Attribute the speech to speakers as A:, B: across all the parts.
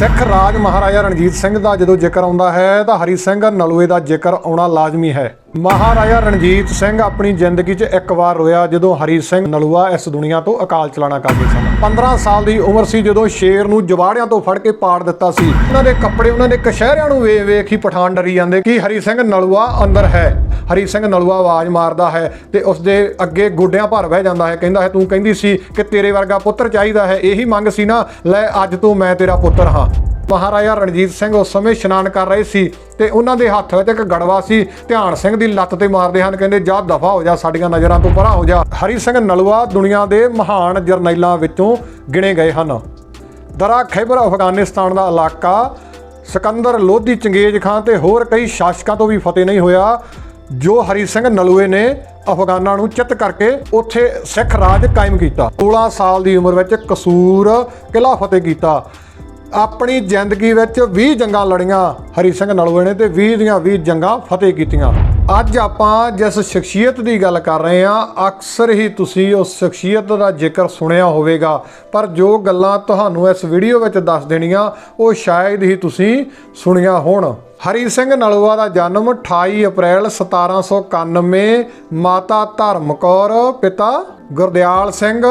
A: ਸਿੱਖ ਰਾਜ ਮਹਾਰਾਜਾ ਰਣਜੀਤ ਸਿੰਘ ਦਾ ਜਦੋਂ ਜ਼ਿਕਰ ਆਉਂਦਾ ਹੈ ਤਾਂ ਹਰੀ ਸਿੰਘ ਨਲੂਏ ਦਾ ਜ਼ਿਕਰ ਆਉਣਾ ਲਾਜ਼ਮੀ ਹੈ। ਮਹਾਰਾਜਾ ਰਣਜੀਤ ਸਿੰਘ ਆਪਣੀ ਜ਼ਿੰਦਗੀ 'ਚ ਇੱਕ ਵਾਰ ਰੋਇਆ ਜਦੋਂ ਹਰੀ ਸਿੰਘ ਨਲੂਆ ਇਸ ਦੁਨੀਆ ਤੋਂ ਅਕਾਲ ਚਲਾਣਾ ਕਰਦੇ ਸਨ। 15 ਸਾਲ ਦੀ ਉਮਰ ਸੀ ਜਦੋਂ ਸ਼ੇਰ ਨੂੰ ਜਵਾੜਿਆਂ ਤੋਂ ਫੜ ਕੇ ਪਾੜ ਦਿੱਤਾ ਸੀ। ਉਹਨਾਂ ਦੇ ਕੱਪੜੇ, ਉਹਨਾਂ ਦੇ ਕਸ਼ਹਿਰਿਆਂ ਨੂੰ ਵੇਖ ਵੇਖ ਹੀ ਪਠਾਨ ਡਰੀ ਜਾਂਦੇ ਕਿ ਹਰੀ ਸਿੰਘ ਨਲੂਆ ਅੰਦਰ ਹੈ। ਹਰੀ ਸਿੰਘ ਨਲੂਆ ਆਵਾਜ਼ ਮਾਰਦਾ ਹੈ ਤੇ ਉਸ ਦੇ ਅੱਗੇ ਗੋਡਿਆਂ ਭਰ ਬਹਿ ਜਾਂਦਾ ਹੈ। ਕਹਿੰਦਾ ਹੈ, ਤੂੰ ਕਹਿੰਦੀ ਸੀ ਕਿ ਤੇਰੇ ਵਰਗਾ ਪੁੱਤਰ ਚਾਹੀਦਾ ਹੈ। ਇਹੀ ਮੰਗ ਸੀ ਨਾ, ਲੈ ਅੱਜ ਤੋਂ ਮੈਂ ਤੇਰਾ ਪੁੱਤਰ ਹਾਂ। ਮਹਾਰਾਜਾ ਰਣਜੀਤ ਸਿੰਘ ਉਸ ਸਮੇਂ ਇਸ਼ਨਾਨ ਕਰ ਰਹੇ ਸੀ ਤੇ ਉਹਨਾਂ ਦੇ ਹੱਥ ਵਿੱਚ ਇੱਕ ਗੜਵਾ ਸੀ। ਧਿਆਨ ਸਿੰਘ ਦੀ ਲੱਤ ਤੇ ਮਾਰਦੇ ਹਨ, ਕਹਿੰਦੇ, ਜਾ ਦਫਾ ਹੋ ਜਾ, ਸਾਡੀਆਂ ਨਜ਼ਰਾਂ ਤੋਂ ਪਰਾਂ ਹੋ ਜਾ। ਹਰੀ ਸਿੰਘ ਨਲੂਆ ਦੁਨੀਆ ਦੇ ਮਹਾਨ ਜਰਨੈਲਾਂ ਵਿੱਚੋਂ ਗਿਣੇ ਗਏ ਹਨ। ਦਰਾ ਖੈਬਰ, ਅਫਗਾਨਿਸਤਾਨ ਦਾ ਇਲਾਕਾ, ਸਿਕੰਦਰ ਲੋਧੀ, ਚੰਗੇਜ਼ ਖਾਨ ਤੇ ਹੋਰ ਕਈ ਸ਼ਾਸਕਾਂ ਤੋਂ ਵੀ ਫਤਿਹ ਨਹੀਂ ਹੋਇਆ, ਜੋ ਹਰੀ ਸਿੰਘ ਨਲੂਏ ਨੇ ਅਫਗਾਨਾਂ ਨੂੰ ਚਿੱਤ ਕਰਕੇ ਉੱਥੇ ਸਿੱਖ ਰਾਜ ਕਾਇਮ ਕੀਤਾ। 16 ਸਾਲ ਦੀ ਉਮਰ ਵਿੱਚ ਕਸੂਰ ਕਿਲਾ ਫਤਿਹ ਕੀਤਾ। ਆਪਣੀ ਜ਼ਿੰਦਗੀ ਵਿੱਚ 20 ਜੰਗਾਂ ਲੜੀਆਂ, ਹਰੀ ਸਿੰਘ ਨਲੂਏ ਨੇ ਤੇ 20 ਦੀਆਂ 20 ਜੰਗਾਂ ਫਤਿਹ ਕੀਤੀਆਂ। ਅੱਜ ਆਪਾਂ ਜਿਸ ਸ਼ਖਸੀਅਤ ਦੀ ਗੱਲ ਕਰ ਰਹੇ ਹਾਂ, ਅਕਸਰ ਹੀ ਤੁਸੀਂ ਉਸ ਸ਼ਖਸੀਅਤ ਦਾ ਜ਼ਿਕਰ ਸੁਣਿਆ ਹੋਵੇਗਾ। ਪਰ ਜੋ ਗੱਲਾਂ ਤੁਹਾਨੂੰ ਇਸ ਵੀਡੀਓ ਵਿੱਚ ਦੱਸ ਦੇਣੀਆਂ, ਉਹ ਸ਼ਾਇਦ ਹੀ ਤੁਸੀਂ ਸੁਣੀਆਂ ਹੋਣ। ਹਰੀ ਸਿੰਘ ਨਲੂਆ ਦਾ ਜਨਮ 28 ਅਪ੍ਰੈਲ 1791 ਮਾਤਾ ਧਰਮ ਕੌਰ, ਪਿਤਾ ਗੁਰਦਿਆਲ ਸਿੰਘ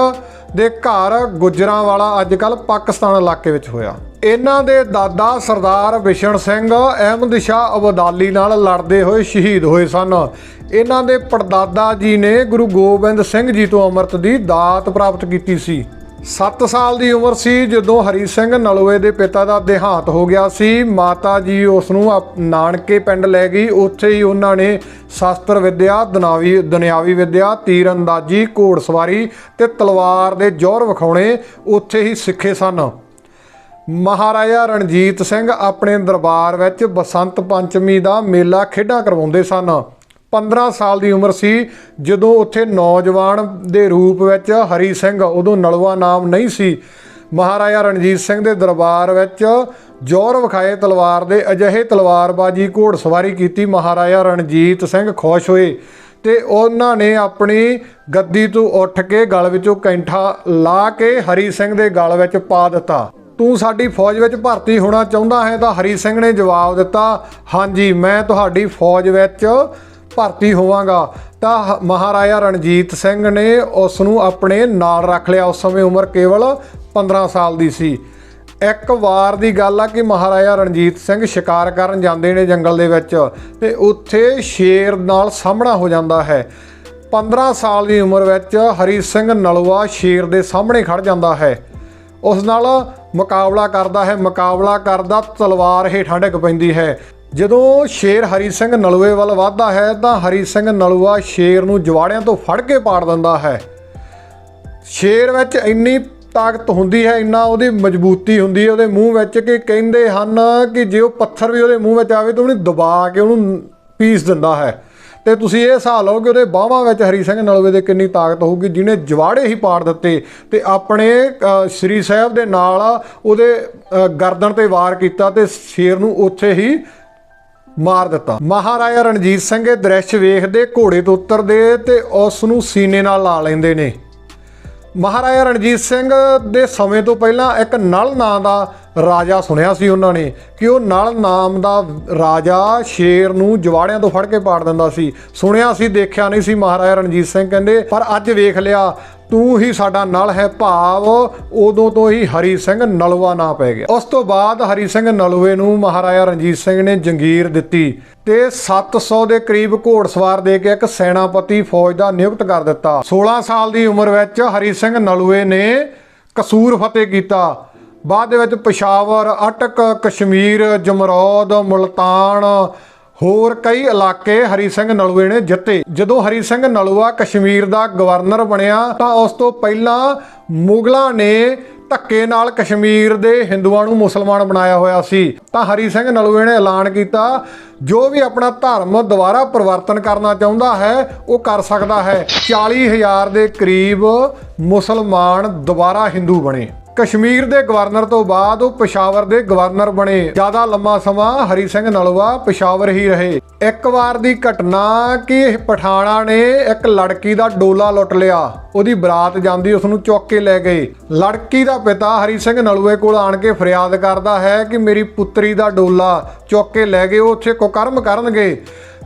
A: ਦੇ ਘਰ ਗੁਜਰਾਂ ਵਾਲਾ ਅੱਜ ਕੱਲ ਪਾਕਿਸਤਾਨ ਇਲਾਕੇ ਵਿੱਚ ਹੋਇਆ। ਇਹਨਾਂ ਦੇ ਦਾਦਾ ਸਰਦਾਰ ਵਿਸ਼ਨ ਸਿੰਘ ਅਹਿਮਦ ਸ਼ਾਹ ਅਬਦਾਲੀ ਨਾਲ ਲੜਦੇ ਹੋਏ ਸ਼ਹੀਦ ਹੋਏ ਸਨ। ਇਹਨਾਂ ਦੇ ਪੜਦਾਦਾ ਜੀ ਨੇ ਗੁਰੂ ਗੋਬਿੰਦ ਸਿੰਘ ਜੀ ਤੋਂ ਅੰਮ੍ਰਿਤ ਦੀ ਦਾਤ ਪ੍ਰਾਪਤ ਕੀਤੀ ਸੀ। 7 ਸਾਲ ਦੀ ਉਮਰ ਸੀ ਜਦੋਂ ਹਰੀ ਸਿੰਘ ਨਲੂਏ ਦੇ ਪਿਤਾ ਦਾ ਦੇਹਾਂਤ ਹੋ ਗਿਆ ਸੀ। ਮਾਤਾ ਜੀ ਉਸ ਨੂੰ ਆਪ- ਨਾਨਕੇ ਪਿੰਡ ਲੈ ਗਈ। ਉੱਥੇ ਹੀ ਉਹਨਾਂ ਨੇ ਸ਼ਾਸਤਰ ਵਿਦਿਆ, ਦਨਾਵੀ, ਦੁਨਿਆਵੀ ਵਿਦਿਆ ਤੀਰ ਅੰਦਾਜ਼ੀ ਘੋੜਸਵਾਰੀ ਤੇ ਤਲਵਾਰ ਦੇ ਜ਼ੋਰ ਵਿਖਾਉਣੇ ਉੱਥੇ ਹੀ ਸਿੱਖੇ ਸਨ। ਮਹਾਰਾਜਾ ਰਣਜੀਤ ਸਿੰਘ ਆਪਣੇ ਦਰਬਾਰ ਵਿੱਚ ਬਸੰਤ ਪੰਚਮੀ ਦਾ ਮੇਲਾ ਖੇਡਾਂ ਕਰਵਾਉਂਦੇ ਸਨ। 15 ਸਾਲ ਦੀ ਉਮਰ ਸੀ, ਜਦੋਂ ਉੱਥੇ ਨੌਜਵਾਨ ਦੇ ਰੂਪ ਵਿੱਚ ਹਰੀ ਸਿੰਘ, ਉਦੋਂ ਨਲਵਾ ਨਾਮ ਨਹੀਂ ਸੀ। ਮਹਾਰਾਜਾ ਰਣਜੀਤ ਸਿੰਘ ਦੇ ਦਰਬਾਰ ਵਿੱਚ ਜੋਰ ਵਿਖਾਏ ਤਲਵਾਰ ਦੇ ਅਜਿਹੇ ਤਲਵਾਰਬਾਜੀ ਘੋੜਸਵਾਰੀ ਕੀਤੀ ਮਹਾਰਾਜਾ ਰਣਜੀਤ ਸਿੰਘ ਖੁਸ਼ ਹੋਏ ਤੇ ਉਹਨਾਂ ਨੇ ਆਪਣੀ ਗੱਦੀ ਤੋਂ ਉੱਠ ਕੇ ਗਲ ਵਿੱਚੋਂ ਕੈਂਠਾ ਲਾ ਕੇ ਹਰੀ ਸਿੰਘ ਦੇ ਗਲ ਵਿੱਚ ਪਾ ਦਿੱਤਾ। ਤੂੰ ਸਾਡੀ ਫੌਜ ਵਿੱਚ ਭਰਤੀ ਹੋਣਾ ਚਾਹੁੰਦਾ ਹੈ ਤਾਂ ਹਰੀ ਸਿੰਘ ਨੇ ਜਵਾਬ ਦਿੱਤਾ, ਹਾਂਜੀ, ਮੈਂ ਤੁਹਾਡੀ ਫੌਜ ਵਿੱਚ ਭਰਤੀ ਹੋਵਾਂਗਾ। ਤਾਂ ਹ- ਮਹਾਰਾਜਾ ਰਣਜੀਤ ਸਿੰਘ ਨੇ ਉਸ ਨੂੰ ਆਪਣੇ ਨਾਲ ਰੱਖ ਲਿਆ। ਉਸ ਸਮੇਂ ਉਮਰ ਕੇਵਲ 15 ਸਾਲ ਦੀ ਸੀ। ਇੱਕ ਵਾਰ ਦੀ ਗੱਲ ਆ ਕਿ ਮਹਾਰਾਜਾ ਰਣਜੀਤ ਸਿੰਘ ਸ਼ਿਕਾਰ ਕਰਨ ਜਾਂਦੇ ਨੇ ਜੰਗਲ ਦੇ ਵਿੱਚ ਤੇ ਉੱਥੇ ਸ਼ੇਰ ਨਾਲ ਸਾਹਮਣਾ ਹੋ ਜਾਂਦਾ ਹੈ। 15 ਸਾਲ ਦੀ ਉਮਰ ਵਿੱਚ ਹਰੀ ਸਿੰਘ ਨਲਵਾ ਸ਼ੇਰ ਦੇ ਸਾਹਮਣੇ ਖੜ ਜਾਂਦਾ ਹੈ। ਉਸ ਨਾਲ ਮੁਕਾਬਲਾ ਕਰਦਾ ਹੈ। ਮੁਕਾਬਲਾ ਕਰਦਾ ਤਲਵਾਰ ਹੇਠਾਂ ਡਿੱਗ ਪੈਂਦੀ ਹੈ। ਜਦੋਂ ਸ਼ੇਰ ਹਰੀ ਸਿੰਘ ਨਲੂਏ ਵੱਲ ਵੱਧਦਾ ਹੈ, ਤਾਂ ਹਰੀ ਸਿੰਘ ਨਲੂਆ ਸ਼ੇਰ ਨੂੰ ਜਵਾੜਿਆਂ ਤੋਂ ਫੜ ਕੇ ਪਾੜ ਦਿੰਦਾ ਹੈ। ਸ਼ੇਰ ਵਿੱਚ ਇੰਨੀ ਤਾਕਤ ਹੁੰਦੀ ਹੈ, ਇੰਨਾ ਉਹਦੀ ਮਜ਼ਬੂਤੀ ਹੁੰਦੀ ਹੈ, ਉਹਦੇ ਮੂੰਹ ਵਿੱਚ ਕਿ ਕਹਿੰਦੇ ਹਨ ਕਿ ਜੇ ਉਹ ਪੱਥਰ ਵੀ ਉਹਦੇ ਮੂੰਹ ਵਿੱਚ ਆਵੇ ਤਾਂ ਉਹਨੂੰ ਦਬਾ ਕੇ ਉਹਨੂੰ ਪੀਸ ਦਿੰਦਾ ਹੈ। ਤੇ ਤੁਸੀਂ ਇਹ ਹਿਸਾਬ ਲਓ ਕਿ ਉਹਦੇ ਬਾਹਾਂ ਵਿੱਚ ਹਰੀ ਸਿੰਘ ਨਲਵੇ ਦੇ ਕਿੰਨੀ ਤਾਕਤ ਹੋਊਗੀ, ਜਿਹਨੇ ਜਵਾੜੇ ਹੀ ਪਾੜ ਦਿੱਤੇ ਤੇ ਆਪਣੇ ਸ੍ਰੀ ਸਾਹਿਬ ਦੇ ਨਾਲ ਉਹਦੇ ਗਰਦਨ ਤੇ ਵਾਰ ਕੀਤਾ ਤੇ ਸ਼ੇਰ ਨੂੰ ਉੱਥੇ ਹੀ ਮਾਰ ਦਿੱਤਾ। ਮਹਾਰਾਜਾ ਰਣਜੀਤ ਸਿੰਘ ਇਹ ਦ੍ਰਿਸ਼ ਵੇਖਦੇ, ਘੋੜੇ ਤੋਂ ਉਤਰਦੇ ਤੇ ਉਸ ਨੂੰ ਸੀਨੇ ਨਾਲ ਲਾ ਲੈਂਦੇ ਨੇ। ਮਹਾਰਾਜਾ ਰਣਜੀਤ ਸਿੰਘ ਦੇ ਸਮੇਂ ਤੋਂ ਪਹਿਲਾਂ ਇੱਕ ਨਲ ਨਾਂ ਦਾ ਰਾਜਾ ਸੁਣਿਆ ਸੀ ਉਹਨਾਂ ਨੇ ਕਿ ਉਹ ਨਲ ਨਾਮ ਦਾ ਰਾਜਾ ਸ਼ੇਰ ਨੂੰ ਜਵਾੜਿਆਂ ਤੋਂ ਫੜ ਕੇ ਪਾੜ ਦਿੰਦਾ ਸੀ। ਸੁਣਿਆ ਸੀ, ਦੇਖਿਆ ਨਹੀਂ ਸੀ। ਮਹਾਰਾਜਾ ਰਣਜੀਤ ਸਿੰਘ ਕਹਿੰਦੇ, ਪਰ ਅੱਜ ਵੇਖ ਲਿਆ, ਤੂੰ ਹੀ ਸਾਡਾ ਨਲ ਹੈ ਭਾਵ, ਉਦੋਂ ਤੋਂ ਹੀ ਹਰੀ ਸਿੰਘ ਨਲਵਾ ਨਾ ਪੈ ਗਿਆ। ਉਸ ਤੋਂ ਬਾਅਦ ਹਰੀ ਸਿੰਘ ਨਲਵੇ ਨੂੰ ਮਹਾਰਾਜਾ ਰਣਜੀਤ ਸਿੰਘ ਨੇ ਜੰਗੀਰ ਦਿੱਤੀ ਤੇ 700 ਦੇ ਕਰੀਬ ਘੋੜਸਵਾਰ ਦੇ ਕੇ ਇੱਕ ਸੈਨਾਪਤੀ ਫੌਜ ਦਾ ਨਿਯੁਕਤ ਕਰ ਦਿੱਤਾ। 16 ਸਾਲ ਦੀ ਉਮਰ ਵਿੱਚ ਹਰੀ ਸਿੰਘ ਨਲੂਏ ਨੇ ਕਸੂਰ ਫਤਿਹ ਕੀਤਾ। ਬਾਅਦ ਦੇ ਵਿੱਚ ਪਸ਼ਾਵਰ, ਅਟਕ, ਕਸ਼ਮੀਰ, ਜਮਰੌਦ, ਮੁਲਤਾਨ, ਹੋਰ ਕਈ ਇਲਾਕੇ ਹਰੀ ਸਿੰਘ ਨਲੂਏ ਨੇ ਜਿੱਤੇ। ਜਦੋਂ ਹਰੀ ਸਿੰਘ ਨਲੂਆ ਕਸ਼ਮੀਰ ਦਾ ਗਵਰਨਰ ਬਣਿਆ, ਤਾਂ ਉਸ ਤੋਂ ਪਹਿਲਾਂ ਮੁਗਲਾਂ ਨੇ ਧੱਕੇ ਨਾਲ ਕਸ਼ਮੀਰ ਦੇ ਹਿੰਦੂਆਂ ਨੂੰ ਮੁਸਲਮਾਨ ਬਣਾਇਆ ਹੋਇਆ ਸੀ। ਤਾਂ ਹਰੀ ਸਿੰਘ ਨਲੂਏ ਨੇ ਐਲਾਨ ਕੀਤਾ, ਜੋ ਵੀ ਆਪਣਾ ਧਰਮ ਦੁਬਾਰਾ ਪਰਿਵਰਤਨ ਕਰਨਾ ਚਾਹੁੰਦਾ ਹੈ, ਉਹ ਕਰ ਸਕਦਾ ਹੈ। 40000 ਦੇ ਕਰੀਬ ਮੁਸਲਮਾਨ ਦੁਬਾਰਾ ਹਿੰਦੂ ਬਣੇ। ਕਸ਼ਮੀਰ ਦੇ ਗਵਰਨਰ ਤੋਂ ਬਾਅਦ ਉਹ ਪਸ਼ਾਵਰ ਦੇ ਗਵਰਨਰ ਬਣੇ। ਜ਼ਿਆਦਾ ਲੰਮਾ ਸਮਾਂ ਹਰੀ ਸਿੰਘ ਨਲੂਆ ਪਸ਼ਾਵਰ ਹੀ ਰਹੇ। ਇੱਕ ਵਾਰ ਦੀ ਘਟਨਾ ਕਿ ਪਠਾਣਾ ਨੇ ਇੱਕ ਲੜਕੀ ਦਾ ਡੋਲਾ ਲੁੱਟ ਲਿਆ। ਉਹਦੀ ਬਰਾਤ ਜਾਂਦੀ ਉਸ ਨੂੰ ਚੁੱਕ ਕੇ ਲੈ ਗਏ। ਲੜਕੀ ਦਾ ਪਿਤਾ ਹਰੀ ਸਿੰਘ ਨਲੂਏ ਕੋਲ ਆਣ ਕੇ ਫਰਿਆਦ ਕਰਦਾ ਹੈ ਕਿ ਮੇਰੀ ਪੁੱਤਰੀ ਦਾ ਡੋਲਾ ਚੁੱਕ ਕੇ ਲੈ ਗਏ, ਉਹ ਉੱਥੇ ਕੁਕਰਮ ਕਰਨਗੇ।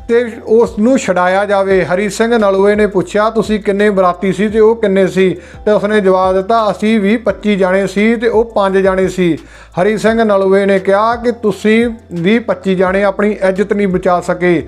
A: ਤੇ ਉਸ ਨੂੰ ਛਡਾਇਆ ਜਾਵੇ। ਹਰੀ ਸਿੰਘ ਨਲੂਏ ਨੇ ਪੁੱਛਿਆ, ਤੁਸੀਂ ਕਿੰਨੇ ਬਰਾਤੀ ਸੀ ਤੇ ਉਹ ਕਿੰਨੇ ਸੀ? ਤੇ ਉਸਨੇ ਜਵਾਬ ਦਿੱਤਾ, ਅਸੀਂ ਵੀ 25 ਜਾਣੇ ਸੀ ਤੇ ਉਹ 5 ਜਾਣੇ ਸੀ। ਹਰੀ ਸਿੰਘ ਨਲੂਏ ਨੇ ਕਿਹਾ ਕਿ ਤੁਸੀਂ ਵੀ 25 ਜਾਣੇ ਆਪਣੀ ਇੱਜ਼ਤ ਨਹੀਂ ਬਚਾ ਸਕੇ।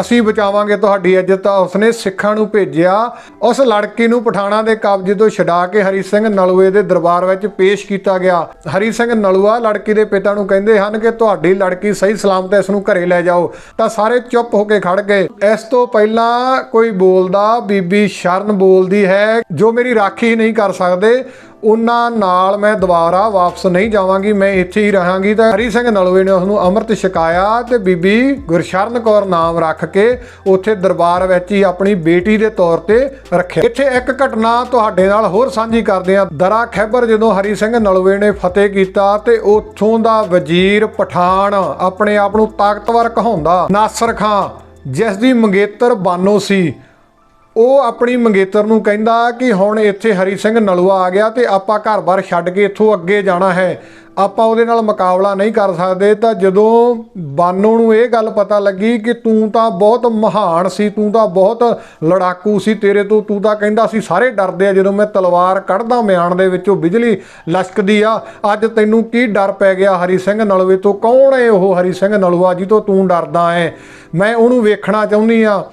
A: ਅਸੀਂ ਬਚਾਵਾਂਗੇ ਤੁਹਾਡੀ ਇੱਜ਼ਤ ਤਾਂ ਉਸਨੇ ਸਿੱਖਾਂ ਨੂੰ ਭੇਜਿਆ। ਉਸ ਲੜਕੀ ਨੂੰ ਪਠਾਣਾ ਦੇ ਕਬਜ਼ੇ ਤੋਂ ਛਡਾ ਕੇ ਹਰੀ ਸਿੰਘ ਨਲੂਏ ਦੇ ਦਰਬਾਰ ਵਿੱਚ ਪੇਸ਼ ਕੀਤਾ ਗਿਆ। ਹਰੀ ਸਿੰਘ ਨਲੂਆ ਲੜਕੀ ਦੇ ਪਿਤਾ ਨੂੰ ਕਹਿੰਦੇ ਹਨ ਕਿ ਤੁਹਾਡੀ ਲੜਕੀ ਸਹੀ ਸਲਾਮਤ ਇਸ ਨੂੰ ਘਰੇ ਲੈ ਜਾਓ। ਤਾਂ ਸਾਰੇ ਚੁੱਪ ਹੋ ਕੇ ਖੜ ਗਏ। ਇਸ ਤੋਂ ਪਹਿਲਾਂ ਕੋਈ ਬੋਲਦਾ, ਬੀਬੀ ਸ਼ਰਨ ਬੋਲਦੀ ਹੈ, ਜੋ ਮੇਰੀ ਰਾਖੀ ਹੀ ਨਹੀਂ ਕਰ ਸਕਦੇ। ਉਹਨਾਂ ਨਾਲ ਮੈਂ ਦੁਬਾਰਾ ਵਾਪਸ ਨਹੀਂ ਜਾਵਾਂਗੀ, ਮੈਂ ਇੱਥੇ ਹੀ ਰਹਾਂਗੀ। ਤਾਂ ਹਰੀ ਸਿੰਘ ਨਲਵੇ ਨੇ ਉਸ ਨੂੰ ਅੰਮ੍ਰਿਤ ਛਕਾਇਆ ਤੇ ਬੀਬੀ ਗੁਰਸ਼ਰਨ ਕੌਰ ਨਾਮ ਰੱਖ ਕੇ ਉੱਥੇ ਦਰਬਾਰ ਵਿੱਚ ਹੀ ਆਪਣੀ ਬੇਟੀ ਦੇ ਤੌਰ ਤੇ ਰੱਖਿਆ। ਇੱਥੇ ਇੱਕ ਘਟਨਾ ਤੁਹਾਡੇ ਨਾਲ ਹੋਰ ਸਾਂਝੀ ਕਰਦੇ ਹਾਂ। ਦਰਾ ਖੈਬਰ ਜਦੋਂ ਹਰੀ ਸਿੰਘ ਨਲਵੇ ਨੇ ਫਤਿਹ ਕੀਤਾ ਤੇ ਉੱਥੋਂ ਦਾ ਵਜ਼ੀਰ ਪਠਾਨ ਆਪਣੇ ਆਪ ਨੂੰ ਤਾਕਤਵਰ ਕਹਾਉਂਦਾ, ਨਾਸਰ ਖਾਂ, ਜਿਸ ਦੀ ਮੰਗੇਤਰ ਬਾਨੋ ਸੀ ਉਹ ਆਪਣੀ ਮੰਗੇਤਰ ਨੂੰ ਕਹਿੰਦਾ ਕਿ ਹੁਣ ਇੱਥੇ ਹਰੀ ਸਿੰਘ ਨਲੂਆ ਆ ਗਿਆ ਤੇ ਆਪਾਂ ਘਰ-ਬਾਰ ਛੱਡ ਕੇ ਇੱਥੋਂ ਅੱਗੇ ਜਾਣਾ ਹੈ। ਆਪਾਂ ਉਹਦੇ ਨਾਲ ਮੁਕਾਬਲਾ ਨਹੀਂ ਕਰ ਸਕਦੇ। ਤਾਂ ਜਦੋਂ ਬਾਨੋ ਨੂੰ ਇਹ ਗੱਲ ਪਤਾ ਲੱਗੀ ਕਿ ਤੂੰ ਤਾਂ ਬਹੁਤ ਮਹਾਨ ਸੀ, ਤੂੰ ਤਾਂ ਬਹੁਤ ਲੜਾਕੂ ਸੀ, ਤੇਰੇ ਤੋਂ ਤੂੰ ਤਾਂ ਕਹਿੰਦਾ ਸੀ, ਸਾਰੇ ਡਰਦੇ ਆ ਜਦੋਂ ਮੈਂ ਤਲਵਾਰ ਕੱਢਦਾ ਮਿਆਨ ਦੇ ਵਿੱਚੋਂ ਬਿਜਲੀ ਲਸ਼ਕਦੀ ਆ। ਅੱਜ ਤੈਨੂੰ ਕੀ ਡਰ ਪੈ ਗਿਆ ਹਰੀ ਸਿੰਘ ਨਲਵੇ ਤੋਂ? ਕੌਣ ਹੈ ਉਹ ਹਰੀ ਸਿੰਘ ਨਲੂਆ ਜੀ ਤੋਂ ਤੂੰ ਡਰਦਾ ਹੈ ਮੈਂ ਉਹਨੂੰ ਵੇਖਣਾ ਚਾਹੁੰਦੀ ਆ।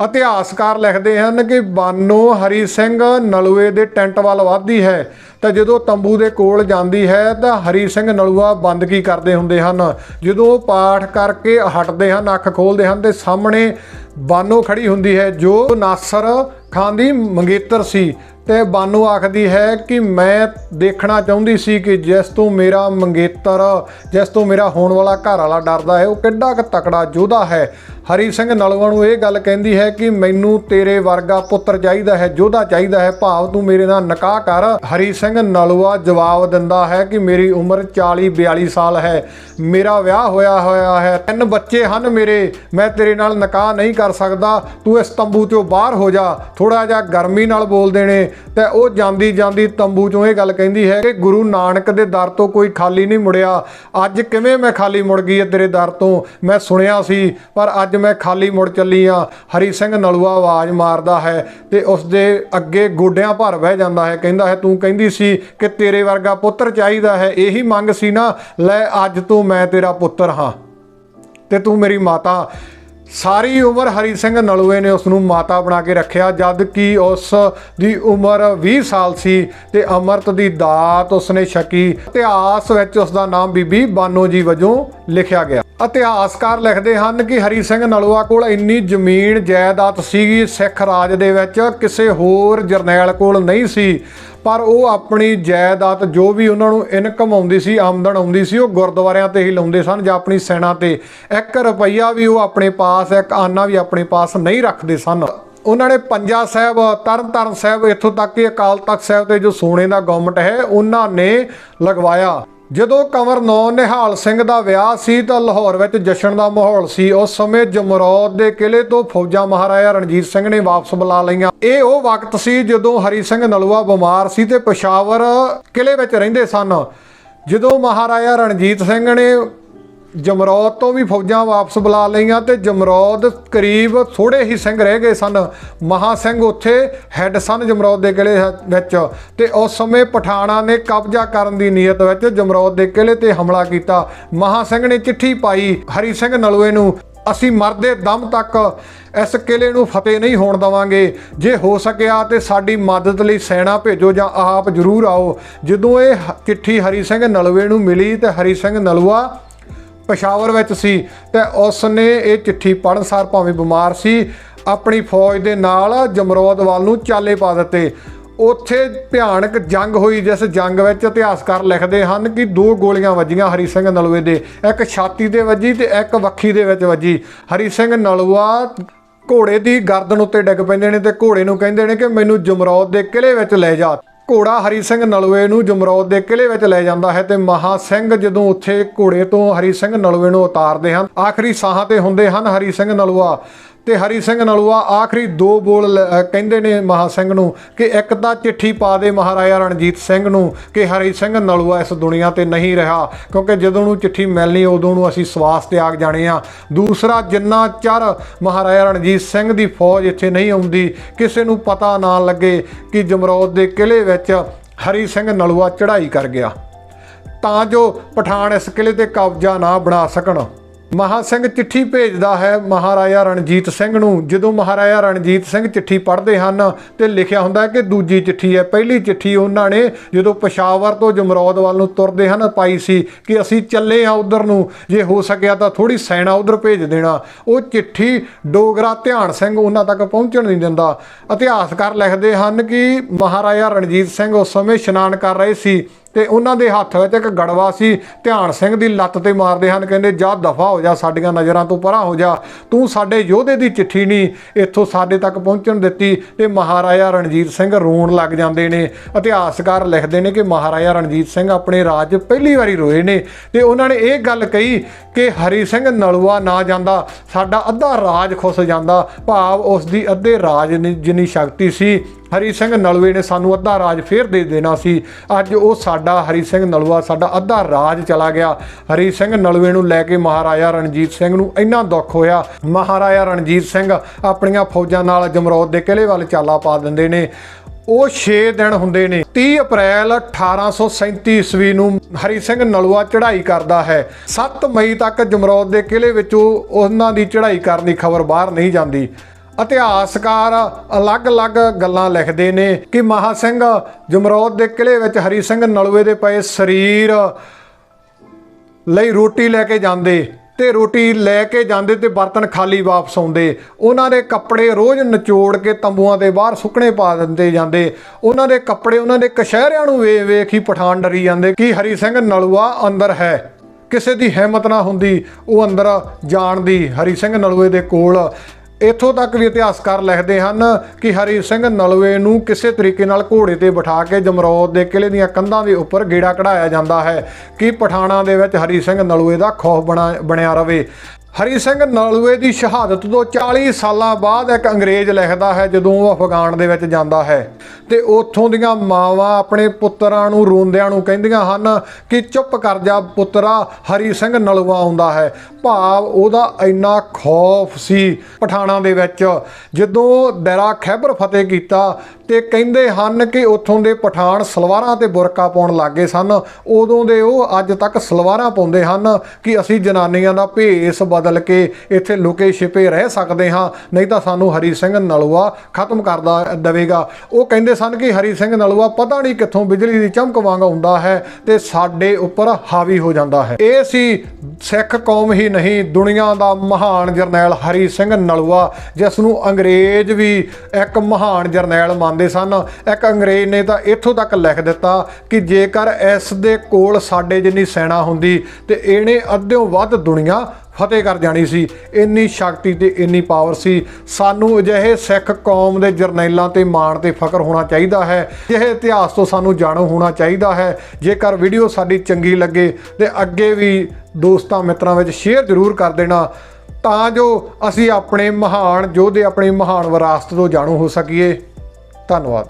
A: ਇਤਿਹਾਸਕਾਰ ਲਿਖਦੇ ਹਨ ਕਿ ਬਾਨੋ ਹਰੀ ਸਿੰਘ ਨਲੂਏ ਦੇ ਟੈਂਟ ਵੱਲ ਵੱਧਦੀ ਹੈ। ਤਾਂ ਜਦੋਂ ਤੰਬੂ ਦੇ ਕੋਲ ਜਾਂਦੀ ਹੈ ਤਾਂ ਹਰੀ ਸਿੰਘ ਨਲੂਆ ਬੰਦਗੀ ਕਰਦੇ ਹੁੰਦੇ ਹਨ? ਜਦੋਂ ਉਹ ਪਾਠ ਕਰਕੇ ਹਟਦੇ ਹਨ, ਅੱਖ ਖੋਲਦੇ ਹਨ ਤੇ ਸਾਹਮਣੇ ਬਾਨੋ ਖੜੀ ਹੁੰਦੀ ਹੈ, ਜੋ ਨਾਸਰ ਖਾਨ ਦੀ ਮੰਗੇਤਰ ਸੀ। ਤੇ ਬਾਨੂ ਆਖਦੀ ਹੈ ਕਿ ਮੈਂ ਦੇਖਣਾ ਚਾਹੁੰਦੀ ਸੀ ਕਿ ਜਿਸ ਤੋਂ ਮੇਰਾ ਮੰਗੇਤਰ, ਜਿਸ ਤੋਂ ਮੇਰਾ ਹੋਣ ਵਾਲਾ ਘਰ ਵਾਲਾ ਡਰਦਾ ਹੈ, ਉਹ ਕਿੱਡਾ ਕੁ ਤਕੜਾ ਯੋਧਾ ਹੈ। ਹਰੀ ਸਿੰਘ ਨਲੂਆ ਨੂੰ ਇਹ ਗੱਲ ਕਹਿੰਦੀ ਹੈ ਕਿ ਮੈਨੂੰ ਤੇਰੇ ਵਰਗਾ ਪੁੱਤਰ ਚਾਹੀਦਾ ਹੈ, ਯੋਧਾ ਚਾਹੀਦਾ ਹੈ, ਭਾਵ ਤੂੰ ਮੇਰੇ ਨਾਲ ਨਿਕਾਹ ਕਰ। ਹਰੀ ਸਿੰਘ ਸਿੰਘ ਨਲੂਆ ਜਵਾਬ ਦਿੰਦਾ ਹੈ ਕਿ ਮੇਰੀ ਉਮਰ 40 42 ਸਾਲ ਹੈ। ਮੇਰਾ ਵਿਆਹ ਹੋਇਆ ਹੋਇਆ ਹੈ। ਤਿੰਨ ਬੱਚੇ ਹਨ ਮੇਰੇ। ਮੈਂ ਤੇਰੇ ਨਾਲ ਨਿਕਾਹ ਨਹੀਂ ਕਰ ਸਕਦਾ। ਤੂੰ ਇਸ ਤੰਬੂ ਚੋਂ ਬਾਹਰ ਹੋ ਜਾ। ਥੋੜਾ ਜਿਹਾ ਗਰਮੀ ਨਾਲ ਬੋਲਦੇ ਨੇ ਤੇ ਉਹ ਜਾਂਦੀ ਜਾਂਦੀ ਤੰਬੂ ਚੋਂ ਇਹ ਗੱਲ ਕਹਿੰਦੀ ਹੈ ਕਿ ਗੁਰੂ ਨਾਨਕ ਦੇ ਦਰ ਤੋਂ ਕੋਈ ਖਾਲੀ ਨਹੀਂ ਮੁੜਿਆ। ਅੱਜ ਕਿਵੇਂ ਮੈਂ ਖਾਲੀ ਮੁੜ ਗਈ ਹੈ ਤੇਰੇ ਦਰ ਤੋਂ? ਮੈਂ ਸੁਣਿਆ ਸੀ, ਪਰ ਅੱਜ ਮੈਂ ਖਾਲੀ ਮੁੜ ਚੱਲੀ ਆ ਹਰੀ ਸਿੰਘ ਨਲੂਆ ਆਵਾਜ਼ ਮਾਰਦਾ ਹੈ ਤੇ ਉਸ ਦੇ ਅੱਗੇ ਗੋਡਿਆਂ ਭਰ ਬਹਿ ਜਾਂਦਾ ਹੈ। ਕਹਿੰਦਾ ਹੈ, ਤੂੰ ਕਹਿੰਦੀ ਸੀ ਕਿ ਤੇਰੇ ਵਰਗਾ ਪੁੱਤਰ ਚਾਹੀਦਾ ਹੈ, ਇਹੀ ਮੰਗ ਸੀ ਨਾ, ਲੈ ਅੱਜ ਤੋਂ ਮੈਂ ਤੇਰਾ ਪੁੱਤਰ ਹਾਂ। ਤੇ ਤੂੰ ਮੇਰੀ ਮਾਤਾ। ਸਾਰੀ ਉਮਰ ਹਰੀ ਸਿੰਘ ਨਲੂਏ ਨੇ ਉਸ ਨੂੰ ਮਾਤਾ ਬਣਾ ਕੇ ਰੱਖਿਆ, ਜਦ ਕਿ ਉਸ ਦੀ ਉਮਰ 20 ਸਾਲ ਸੀ ਤੇ ਅਮਰਤ ਦੀ ਦਾਤ ਉਸਨੇ ਛਕੀ। ਇਤਿਹਾਸ ਵਿੱਚ ਉਸ ਦਾ ਨਾਮ ਬੀਬੀ ਬਾਨੋ ਜੀ ਵਜੋਂ ਲਿਖਿਆ ਗਿਆ। ਇਤਿਹਾਸਕਾਰ ਲਿਖਦੇ ਹਨ ਕਿ ਹਰੀ ਸਿੰਘ ਨਲੂਆ ਕੋਲ ਇੰਨੀ ਜ਼ਮੀਨ, ਜਾਇਦਾਦ ਸੀਗੀ, ਸਿੱਖ ਰਾਜ ਦੇ ਵਿੱਚ ਕਿਸੇ ਹੋਰ ਜਰਨੈਲ ਕੋਲ ਨਹੀਂ ਸੀ। ਪਰ ਉਹ ਆਪਣੀ ਜਾਇਦਾਦ ਜੋ ਵੀ ਉਹਨਾਂ ਨੂੰ ਇਨਕਮ ਆਉਂਦੀ ਸੀ, ਆਮਦਨ ਆਉਂਦੀ ਸੀ, ਉਹ ਗੁਰਦੁਆਰਿਆਂ ਤੇ ਹੀ ਲਾਉਂਦੇ ਸਨ ਜਾਂ ਆਪਣੀ ਸੈਨਾ ਤੇ। 1 ਰੁਪਈਆ ਵੀ ਉਹ ਆਪਣੇ ਪਾਸ, ਇੱਕ ਆਨਾ ਵੀ ਆਪਣੇ ਪਾਸ ਨਹੀਂ ਰੱਖਦੇ ਸਨ। ਉਹਨਾਂ ਨੇ ਪੰਜਾ ਸਾਹਿਬ, ਤਰਨਤਾਰਨ ਸਾਹਿਬ, ਇੱਥੋਂ ਤੱਕ ਕਿ ਅਕਾਲ ਤਖਤ ਸਾਹਿਬ ਤੇ ਜੋ ਸੋਨੇ ਦਾ ਗਵਰਨਮੈਂਟ ਹੈ, ਉਹਨਾਂ ਨੇ ਲਗਵਾਇਆ। ਜਦੋਂ ਕੰਵਰ ਨੌ ਨਿਹਾਲ ਸਿੰਘ ਦਾ ਵਿਆਹ ਸੀ ਤਾਂ ਲਾਹੌਰ ਵਿੱਚ ਜਸ਼ਨ ਦਾ ਮਾਹੌਲ ਸੀ। ਉਸ ਸਮੇਂ ਜਮਰੌਦ ਦੇ ਕਿਲੇ ਤੋਂ ਫੌਜਾਂ ਮਹਾਰਾਜਾ ਰਣਜੀਤ ਸਿੰਘ ਨੇ ਵਾਪਸ ਬੁਲਾ ਲਈਆਂ। ਇਹ ਉਹ ਵਕਤ ਸੀ ਜਦੋਂ ਹਰੀ ਸਿੰਘ ਨਲੂਆ ਬਿਮਾਰ ਸੀ ਤੇ ਪਸ਼ਾਵਰ ਕਿਲੇ ਵਿੱਚ ਰਹਿੰਦੇ ਸਨ। ਜਦੋਂ ਮਹਾਰਾਜਾ ਰਣਜੀਤ ਸਿੰਘ ਨੇ ਜਮਰੌਦ ਤੋਂ ਵੀ ਫੌਜਾਂ ਵਾਪਸ ਬੁਲਾ ਲਈਆਂ ਤੇ ਜਮਰੌਦ ਕਰੀਬ ਥੋੜੇ ਹੀ ਸਿੰਘ ਰਹਿ ਗਏ ਸਨ। ਮਹਾ ਸਿੰਘ ਉੱਥੇ ਹੈੱਡ ਸਨ ਜਮਰੌਦ ਦੇ ਕਿਲੇ ਵਿੱਚ ਤੇ ਉਸ ਸਮੇਂ ਪਠਾਣਾ ਨੇ ਕਬਜ਼ਾ ਕਰਨ ਦੀ ਨੀਅਤ ਵਿੱਚ ਜਮਰੌਦ ਦੇ ਕਿਲੇ ਤੇ ਹਮਲਾ ਕੀਤਾ। ਮਹਾ ਸਿੰਘ ਨੇ ਚਿੱਠੀ ਪਾਈ, ਹਰੀ ਸਿੰਘ ਨਲੂਏ ਨੂੰ ਅਸੀਂ ਮਰਦੇ ਦਮ ਤੱਕ ਇਸ ਕਿਲੇ ਨੂੰ ਫਤਿਹ ਨਹੀਂ ਹੋਣ ਦਵਾਂਗੇ। ਜੇ ਹੋ ਸਕਿਆ ਤੇ ਸਾਡੀ ਮਦਦ ਲਈ ਸੈਨਾ ਭੇਜੋ ਜਾਂ ਆਪ ਜ਼ਰੂਰ ਆਓ। ਜਦੋਂ ਇਹ ਚਿੱਠੀ ਹਰੀ ਸਿੰਘ ਨਲਵੇ ਨੂੰ ਮਿਲੀ ਤੇ ਹਰੀ ਸਿੰਘ ਨਲਵਾ ਪਸ਼ਾਵਰ ਵਿੱਚ ਸੀ ਤੇ ਉਸ ਨੇ ਇਹ ਚਿੱਠੀ ਪੜ੍ਹਨ ਸਾਰ ਭਾਵੇਂ ਬਿਮਾਰ ਸੀ, ਆਪਣੀ ਫੌਜ ਦੇ ਨਾਲ ਜਮਰੌਦ ਵੱਲ ਨੂੰ ਚਾਲੇ ਪਾ ਦਿੱਤੇ। ਉੱਥੇ ਭਿਆਨਕ ਜੰਗ ਹੋਈ, ਜਿਸ ਜੰਗ ਵਿੱਚ ਇਤਿਹਾਸਕਾਰ ਲਿਖਦੇ ਹਨ ਕਿ ਦੋ ਗੋਲੀਆਂ ਵੱਜੀਆਂ ਹਰੀ ਸਿੰਘ ਨਲੂਏ ਦੇ, ਇੱਕ ਛਾਤੀ ਤੇ ਵੱਜੀ ਤੇ ਇੱਕ ਵੱਖੀ ਦੇ ਵਿੱਚ ਵੱਜੀ। ਹਰੀ ਸਿੰਘ ਨਲੂਆ ਘੋੜੇ ਦੀ ਗਰਦਨ ਉੱਤੇ ਡਿੱਗ ਪੈਂਦੇ ਨੇ ਤੇ ਘੋੜੇ ਨੂੰ ਕਹਿੰਦੇ ਨੇ ਕਿ ਮੈਨੂੰ ਜਮਰੌਦ ਦੇ ਕਿਲੇ ਵਿੱਚ ਲੈ ਜਾ। ਘੋੜਾ ਹਰੀ ਸਿੰਘ ਨਲਵੇ ਨੂੰ ਜਮਰੌਦ ਦੇ ਕਿਲੇ ਵਿੱਚ ਲੈ ਜਾਂਦਾ ਹੈ ਤੇ ਮਹਾ ਸਿੰਘ ਜਦੋਂ ਉੱਥੇ ਘੋੜੇ ਤੋਂ ਹਰੀ ਸਿੰਘ ਨਲਵੇ ਨੂੰ ਉਤਾਰਦੇ ਹਨ, ਆਖਰੀ ਸਾਹਾਂ ਤੇ ਹੁੰਦੇ ਹਨ ਹਰੀ ਸਿੰਘ ਨਲੂਆ। ਤੇ ਹਰੀ ਸਿੰਘ ਨਲੂਆ ਆਖਰੀ ਦੋ ਬੋਲ ਲ- ਕਹਿੰਦੇ ਨੇ ਮਹਾ ਸਿੰਘ ਨੂੰ ਕਿ ਇੱਕ ਤਾਂ ਚਿੱਠੀ ਪਾ ਦੇ ਮਹਾਰਾਜਾ ਰਣਜੀਤ ਸਿੰਘ ਨੂੰ ਕਿ ਹਰੀ ਸਿੰਘ ਨਲੂਆ ਇਸ ਦੁਨੀਆ ਤੇ ਨਹੀਂ ਰਿਹਾ, ਕਿਉਂਕਿ ਜਦੋਂ ਨੂੰ ਚਿੱਠੀ ਮਿਲਣੀ ਉਦੋਂ ਨੂੰ ਅਸੀਂ ਸਵਾਸ ਤਿਆਗ ਜਾਣੇ ਆ। ਦੂਸਰਾ, ਜਿੰਨਾ ਚਿਰ ਮਹਾਰਾਜਾ ਰਣਜੀਤ ਸਿੰਘ ਦੀ ਫੌਜ ਇੱਥੇ ਨਹੀਂ ਆਉਂਦੀ, ਕਿਸੇ ਨੂੰ ਪਤਾ ਨਾ ਲੱਗੇ ਕਿ ਜਮਰੌਦ ਦੇ ਕਿਲੇ ਵਿੱਚ ਹਰੀ ਸਿੰਘ ਨਲੂਆ ਚੜ੍ਹਾਈ ਕਰ ਗਿਆ। ਤਾਂ ਜੋ ਪਠਾਨ ਇਸ ਕਿਲੇ ਤੇ ਕਬਜ਼ਾ ਨਾ ਬਣਾ ਸਕਣ। ਮਹਾ ਸਿੰਘ ਚਿੱਠੀ ਭੇਜਦਾ ਹੈ ਮਹਾਰਾਜਾ ਰਣਜੀਤ ਸਿੰਘ ਨੂੰ। ਜਦੋਂ ਮਹਾਰਾਜਾ ਰਣਜੀਤ ਸਿੰਘ ਚਿੱਠੀ ਪੜ੍ਹਦੇ ਹਨ ਤੇ ਲਿਖਿਆ ਹੁੰਦਾ ਹੈ ਕਿ ਦੂਜੀ ਚਿੱਠੀ ਹੈ, ਪਹਿਲੀ ਚਿੱਠੀ ਉਹਨਾਂ ਨੇ ਜਦੋਂ ਪਸ਼ਾਵਰ ਤੋਂ ਜਮਰੌਦ ਵੱਲ ਨੂੰ ਤੁਰਦੇ ਹਨ ਪਾਈ ਸੀ ਕਿ ਅਸੀਂ ਚੱਲੇ ਆ ਉਧਰ ਨੂੰ, ਜੇ ਹੋ ਸਕਿਆ ਤਾਂ ਥੋੜੀ ਸੈਨਾ ਉਧਰ ਭੇਜ ਦੇਣਾ। ਉਹ ਚਿੱਠੀ ਡੋਗਰਾ ਧਿਆਨ ਸਿੰਘ ਉਹਨਾਂ ਤੱਕ ਪਹੁੰਚਣ ਨਹੀਂ ਦਿੰਦਾ। ਇਤਿਹਾਸਕਾਰ ਲਿਖਦੇ ਹਨ ਕਿ ਮਹਾਰਾਜਾ ਰਣਜੀਤ ਸਿੰਘ ਉਸ ਸਮੇਂ ਇਸ਼ਨਾਨ ਕਰ ਰਹੇ ਸੀ। ਤੇ ਉਹਨਾਂ ਦੇ ਹੱਥ ਵਿੱਚ ਇੱਕ ਗੜਵਾ ਸੀ। ਧਿਆਨ ਸਿੰਘ ਦੀ ਲੱਤ ਤੇ ਮਾਰਦੇ ਹਨ, ਕਹਿੰਦੇ, ਜਾ ਦਫਾ ਹੋ ਜਾ, ਸਾਡੀਆਂ ਨਜ਼ਰਾਂ ਤੋਂ ਪਰਾਂ ਹੋ ਜਾ। ਤੂੰ ਸਾਡੇ ਯੋਧੇ ਦੀ ਚਿੱਠੀ ਨਹੀਂ, ਇੱਥੋਂ ਸਾਡੇ ਤੱਕ ਪਹੁੰਚਣ ਦਿੱਤੀ। ਤੇ ਮਹਾਰਾਜਾ ਰਣਜੀਤ ਸਿੰਘ ਰੋਣ ਲੱਗ ਜਾਂਦੇ ਨੇ। ਇਤਿਹਾਸਕਾਰ ਲਿਖਦੇ ਨੇ ਕਿ ਮਹਾਰਾਜਾ ਰਣਜੀਤ ਸਿੰਘ ਆਪਣੇ ਰਾਜ 'ਚ ਪਹਿਲੀ ਵਾਰੀ ਰੋਏ ਨੇ। ਤੇ ਉਹਨਾਂ ਨੇ ਇਹ ਗੱਲ ਕਹੀ ਕਿ ਹਰੀ ਸਿੰਘ ਨਲੂਆ ਨਾ ਜਾਂਦਾ, ਸਾਡਾ ਅੱਧਾ ਰਾਜ ਖੁੱਸ ਜਾਂਦਾ। ਭਾਵ ਉਸ ਦੀ ਅੱਧੇ ਰਾਜ ਜਿੰਨੀ ਸ਼ਕਤੀ ਸੀ। ਹਰੀ ਸਿੰਘ ਨਲਵੇ ਨੇ ਸਾਨੂੰ ਅੱਧਾ ਰਾਜ ਫੇਰ ਦੇ ਦੇਣਾ ਸੀ। ਅੱਜ ਉਹ ਸਾਡਾ ਹਰੀ ਸਿੰਘ ਨਲੂਆ ਸਾਡਾ ਅੱਧਾ ਰਾਜ ਚਲਾ ਗਿਆ। ਹਰੀ ਸਿੰਘ ਨਲਵੇ ਨੂੰ ਲੈ ਕੇ ਮਹਾਰਾਜਾ ਰਣਜੀਤ ਸਿੰਘ ਨੂੰ ਇੰਨਾ ਦੁੱਖ ਹੋਇਆ। ਮਹਾਰਾਜਾ ਰਣਜੀਤ ਸਿੰਘ ਆਪਣੀਆਂ ਫੌਜਾਂ ਨਾਲ ਜਮਰੌਦ ਦੇ ਕਿਲੇ ਵੱਲ ਚਾਲਾ ਪਾ ਦਿੰਦੇ ਨੇ। ਉਹ 6 ਦਿਨ ਹੁੰਦੇ ਨੇ। 30 ਅਪ੍ਰੈਲ 1837 ਈਸਵੀ ਨੂੰ ਹਰੀ ਸਿੰਘ ਨਲੂਆ ਚੜ੍ਹਾਈ ਕਰਦਾ ਹੈ। 7 ਮਈ ਤੱਕ ਜਮਰੌਦ ਦੇ ਕਿਲੇ ਵਿੱਚੋਂ ਉਹਨਾਂ ਦੀ ਚੜ੍ਹਾਈ ਕਰਨ ਦੀ ਖਬਰ ਬਾਹਰ ਨਹੀਂ ਜਾਂਦੀ। ਇਤਿਹਾਸਕਾਰ ਅਲੱਗ-ਅਲੱਗ ਗੱਲਾਂ ਲਿਖਦੇ ਨੇ ਕਿ ਮਹਾ ਸਿੰਘ ਜਮਰੌਦ ਦੇ ਕਿਲੇ ਵਿੱਚ ਹਰੀ ਸਿੰਘ ਨਲੂਏ ਦੇ ਪਏ ਸਰੀਰ ਲਈ ਰੋਟੀ ਲੈ ਕੇ ਜਾਂਦੇ ਤੇ ਰੋਟੀ ਲੈ ਕੇ ਜਾਂਦੇ ਤੇ ਬਰਤਨ ਖਾਲੀ ਵਾਪਸ ਆਉਂਦੇ। ਉਹਨਾਂ ਦੇ ਕੱਪੜੇ ਰੋਜ਼ ਨਿਚੋੜ ਕੇ ਤੰਬੂਆਂ ਦੇ ਬਾਹਰ ਸੁੱਕਣੇ ਪਾ ਦਿੰਦੇ ਜਾਂਦੇ। ਉਹਨਾਂ ਦੇ ਕੱਪੜੇ ਉਹਨਾਂ ਦੇ ਕਸ਼ਹਿਰਿਆਂ ਨੂੰ ਵੇਖ ਵੇਖ ਹੀ ਪਠਾਨ ਡਰੀ ਜਾਂਦੇ ਕਿ ਹਰੀ ਸਿੰਘ ਨਲੂਆ ਅੰਦਰ ਹੈ। ਕਿਸੇ ਦੀ ਹਿੰਮਤ ਨਾ ਹੁੰਦੀ ਉਹ ਅੰਦਰ ਜਾਣ ਦੀ। ਹਰੀ ਸਿੰਘ ਨਲੂਏ ਦੇ ਕੋਲ ਇੱਥੋਂ ਤੱਕ ਵੀ ਇਤਿਹਾਸਕਾਰ ਲਿਖਦੇ ਹਨ ਕਿ ਹਰੀ ਸਿੰਘ ਨਲੂਏ ਨੂੰ ਕਿਸੇ ਤਰੀਕੇ ਨਾਲ ਘੋੜੇ ਤੇ ਬਿਠਾ ਕੇ ਜਮਰੌਦ ਦੇ ਕਿਲੇ ਦੀਆਂ ਕੰਧਾਂ ਦੇ ਉੱਪਰ ਗੇੜਾ ਕਢਾਇਆ ਜਾਂਦਾ ਹੈ ਕਿ ਪਠਾਣਾ ਦੇ ਵਿੱਚ ਹਰੀ ਸਿੰਘ ਨਲੂਏ ਦਾ ਖੌਫ ਬਣਾ ਬਣਿਆ ਰਵੇ। ਹਰੀ ਸਿੰਘ ਨਲੂਏ ਦੀ ਸ਼ਹਾਦਤ ਤੋਂ 40 ਸਾਲਾਂ ਬਾਅਦ ਇੱਕ ਅੰਗਰੇਜ਼ ਲਿਖਦਾ ਹੈ, ਜਦੋਂ ਉਹ ਅਫਗਾਨ ਦੇ ਵਿੱਚ ਜਾਂਦਾ ਹੈ। ਤੇ ਉੱਥੋਂ ਦੀਆਂ ਮਾਵਾਂ ਆਪਣੇ ਪੁੱਤਰਾਂ ਨੂੰ ਰੋਂਦਿਆਂ ਨੂੰ ਕਹਿੰਦੀਆਂ ਹਨ ਕਿ ਚੁੱਪ ਕਰ ਜਾ ਪੁੱਤਰਾ, ਹਰੀ ਸਿੰਘ ਨਲੂਆ ਆਉਂਦਾ ਹੈ। ਭਾਵ ਉਹਦਾ ਇੰਨਾ ਖੌਫ ਸੀ ਪਠਾਣਾ ਦੇ ਵਿੱਚ। ਜਦੋਂ ਦੈਰਾ ਖੈਬਰ ਫਤਿਹ ਕੀਤਾ ਤੇ ਕਹਿੰਦੇ ਹਨ ਕਿ ਉੱਥੋਂ ਦੇ ਪਠਾਨ ਸਲਵਾਰਾਂ ਤੇ ਬੁਰਕਾ ਪਾਉਣ ਲੱਗੇ ਸਨ, ਉਦੋਂ ਦੇ ਉਹ ਅੱਜ ਤੱਕ ਸਲਵਾਰਾਂ ਪਾਉਂਦੇ ਹਨ ਕਿ ਅਸੀਂ ਜਨਾਨੀਆਂ ਦਾ ਭੇਸ ਬਦਲ ਕੇ ਇੱਥੇ ਲੁਕੇ ਛਿਪੇ ਰਹਿ ਸਕਦੇ ਹਾਂ, ਨਹੀਂ ਤਾਂ ਸਾਨੂੰ ਹਰੀ ਸਿੰਘ ਨਲੂਆ ਖਤਮ ਕਰਦਾ ਦੇਵੇਗਾ। ਉਹ ਕਹਿੰਦੇ ਸਨ ਕਿ ਹਰੀ ਸਿੰਘ ਨਲੂਆ ਪਤਾ ਨਹੀਂ ਕਿੱਥੋਂ ਬਿਜਲੀ ਦੀ ਚਮਕ ਵਾਂਗ ਆਉਂਦਾ ਹੈ ਤੇ ਸਾਡੇ ਉੱਪਰ ਹਾਵੀ ਹੋ ਜਾਂਦਾ ਹੈ। ਇਹ ਸੀ ਸਿੱਖ ਕੌਮ ਹੀ ਨਹੀਂ, ਦੁਨੀਆ ਦਾ ਮਹਾਨ ਜਰਨੈਲ ਹਰੀ ਸਿੰਘ ਨਲੂਆ, ਜਿਸ ਨੂੰ ਅੰਗਰੇਜ਼ ਵੀ ਇੱਕ ਮਹਾਨ ਜਰਨੈਲ ਮੰਨਦੇ ਸਨ। ਇੱਕ ਅੰਗਰੇਜ਼ ਨੇ ਤਾਂ ਇੱਥੋਂ ਤੱਕ ਲਿਖ ਦਿੱਤਾ ਕਿ ਜੇਕਰ ਇਸ ਦੇ ਕੋਲ ਸਾਡੇ ਜਿੰਨੀ ਸੈਨਾ ਹੁੰਦੀ ਤੇ ਇਹਨੇ ਅੱਧਿਓਂ ਵੱਧ ਦੁਨੀਆ ਫਤਿਹ ਕਰ ਜਾਣੀ ਸੀ। ਇੰਨੀ ਸ਼ਕਤੀ ਤੇ ਇੰਨੀ ਪਾਵਰ ਸੀ। ਸਾਨੂੰ ਅਜਿਹੇ ਸਿੱਖ ਕੌਮ ਦੇ ਜਰਨੈਲਾਂ ਤੇ ਮਾਣ ਤੇ ਫਖਰ ਹੋਣਾ ਚਾਹੀਦਾ ਹੈ। ਇਹ ਇਤਿਹਾਸ ਤੋਂ ਸਾਨੂੰ ਜਾਣੂ ਹੋਣਾ ਚਾਹੀਦਾ ਹੈ। ਜੇਕਰ ਵੀਡੀਓ ਸਾਡੀ ਚੰਗੀ ਲੱਗੇ ਤੇ ਅੱਗੇ ਵੀ ਦੋਸਤਾਂ ਮਿੱਤਰਾਂ ਵਿੱਚ ਸ਼ੇਅਰ ਜ਼ਰੂਰ ਕਰ ਦੇਣਾ, ਤਾਂ ਜੋ ਅਸੀਂ ਆਪਣੇ ਮਹਾਨ ਯੋਧੇ, ਆਪਣੀ ਮਹਾਨ ਵਿਰਾਸਤ ਤੋਂ ਜਾਣੂ ਹੋ ਸਕੀਏ। ਧੰਨਵਾਦ।